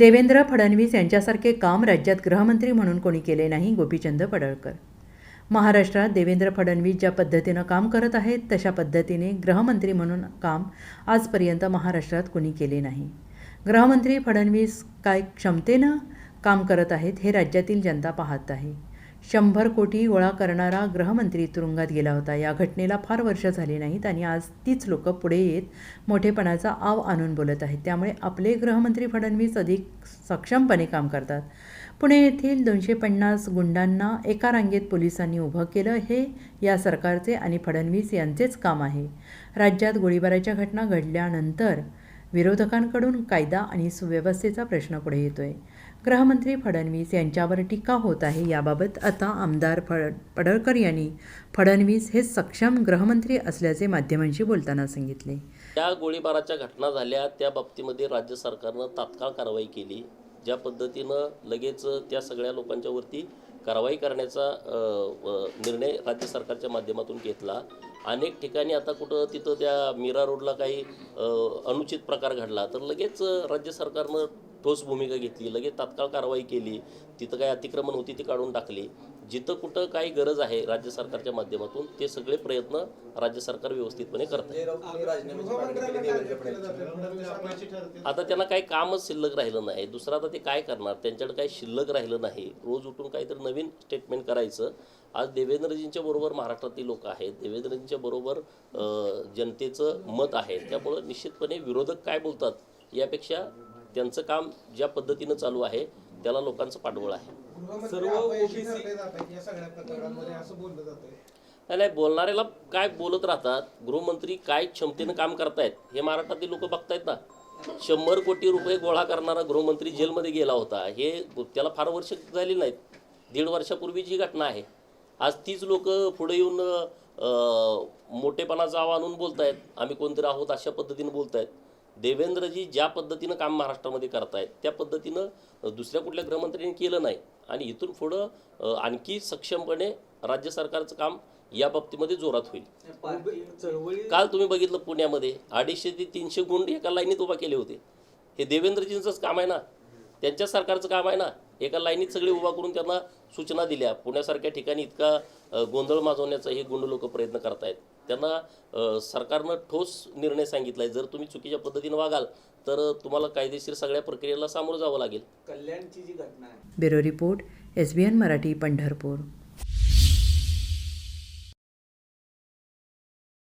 देवेंद्र फडणवीस यांच्यासारखे काम राज्यात गृहमंत्री म्हणून कोणी केले नाही गोपीचंद पडळकर. महाराष्ट्रात देवेंद्र फडणवीस ज्या पद्धतीनं काम करत आहेत तशा पद्धतीने गृहमंत्री म्हणून काम आजपर्यंत महाराष्ट्रात कोणी केले नाही. गृहमंत्री फडणवीस काय क्षमतेनं काम करत आहेत हे राज्यातील जनता पाहत आहे. शंभर कोटी गोळा करणारा गृहमंत्री तुरुंगात गेला होता. या घटनेला फार वर्ष झाली नाहीत आणि आज तीच लोक पुढे येत मोठेपणाचा आव आणून बोलत आहेत. त्यामुळे आपले गृहमंत्री फडणवीस अधिक सक्षमपणे काम करतात. पुणे येथील दोनशे पन्नास गुंडांना एका रांगेत पोलिसांनी उभं केलं हे या सरकारचे आणि फडणवीस यांचेच काम आहे. राज्यात गोळीबाराच्या घटना घडल्यानंतर विरोधकांकडून कायदा आणि सुव्यवस्थेचा प्रश्न पुढे येतोय. गृहमंत्री फडणवीस यांच्यावर टीका होत आहे याबाबत आता आमदार फड पडळकर यांनी फडणवीस हे सक्षम गृहमंत्री असल्याचे माध्यमांशी बोलताना सांगितले. त्या गोळीबाराच्या घटना झाल्या त्या बाबतीमध्ये राज्य सरकारनं तात्काळ कारवाई केली. ज्या पद्धतीनं लगेच त्या सगळ्या लोकांच्यावरती कारवाई करण्याचा निर्णय राज्य सरकारच्या माध्यमातून घेतला. अनेक ठिकाणी आता कुठं तिथं त्या मीरा रोडला काही अनुचित प्रकार घडला तर लगेच राज्य सरकारनं ठोस भूमिका घेतली लगेच तात्काळ कारवाई केली तिथं काही अतिक्रमण होती ती काढून टाकली. जिथं कुठं काही गरज आहे राज्य सरकारच्या माध्यमातून ते सगळे प्रयत्न राज्य सरकार व्यवस्थितपणे करत आहे राजीनाम्याची मागणी केली देवेंद्र फडणवीस आता त्यांना काही कामच शिल्लक राहिलं नाही. दुसरं आता ते काय करणार? त्यांच्याकडे काही शिल्लक राहिलं नाही. रोज उठून काहीतरी नवीन स्टेटमेंट करायचं. आज देवेंद्रजींच्या बरोबर महाराष्ट्रातील लोक आहेत. देवेंद्रजींच्या बरोबर जनतेचं मत आहे. त्यामुळं निश्चितपणे विरोधक काय बोलतात यापेक्षा त्यांचं काम ज्या पद्धतीनं चालू आहे त्याला लोकांचं पाठबळ आहे. सर्व ओबीसी या सगळ्या प्रकरणांमध्ये असं बोललं जातंय. नाही नाही बोलणाऱ्याला काय बोलत राहतात गृहमंत्री काय क्षमतेनं काम करतायत हे महाराष्ट्रातील लोक बघतायत ना. शंभर कोटी रुपये गोळा करणारा गृहमंत्री जेलमध्ये गेला होता. हे त्याला फार वर्ष झाली नाहीत. दीड वर्षापूर्वीची घटना आहे आज तीच लोक पुढे येऊन अं, मोठेपणाचं आव आणून बोलतायत. आम्ही कोणतरी आहोत अशा पद्धतीनं बोलतायत. देवेंद्रजी ज्या पद्धतीनं काम महाराष्ट्रामध्ये करतायत त्या पद्धतीनं दुसऱ्या कुठल्या गृहमंत्र्यांनी केलं नाही. आणि इथून पुढं आणखी सक्षमपणे राज्य सरकारचं काम या बाबतीमध्ये जोरात होईल. काल तुम्ही बघितलं पुण्यामध्ये अडीचशे ते तीनशे गुंड एका लाईनीत उभा केले होते. हे देवेंद्रजींचंच काम आहे ना? त्यांच्या सरकारचं काम आहे ना? एका लाईनीत सगळे उभा करून त्यांना सूचना दिल्या. पुण्यासारख्या ठिकाणी इतका गोंधळ माजवण्याचा हे गुंड लोक प्रयत्न करतायत. त्यांना सरकारनं ठोस निर्णय सांगितलाय. जर तुम्ही चुकीच्या पद्धतीनं वागाल तर तुम्हाला कायदेशीर सगळ्या प्रक्रियेला सामोरं जावं लागेल. कल्याणची जी घटना आहे. Bureau report S B N Marathi Pandharpur.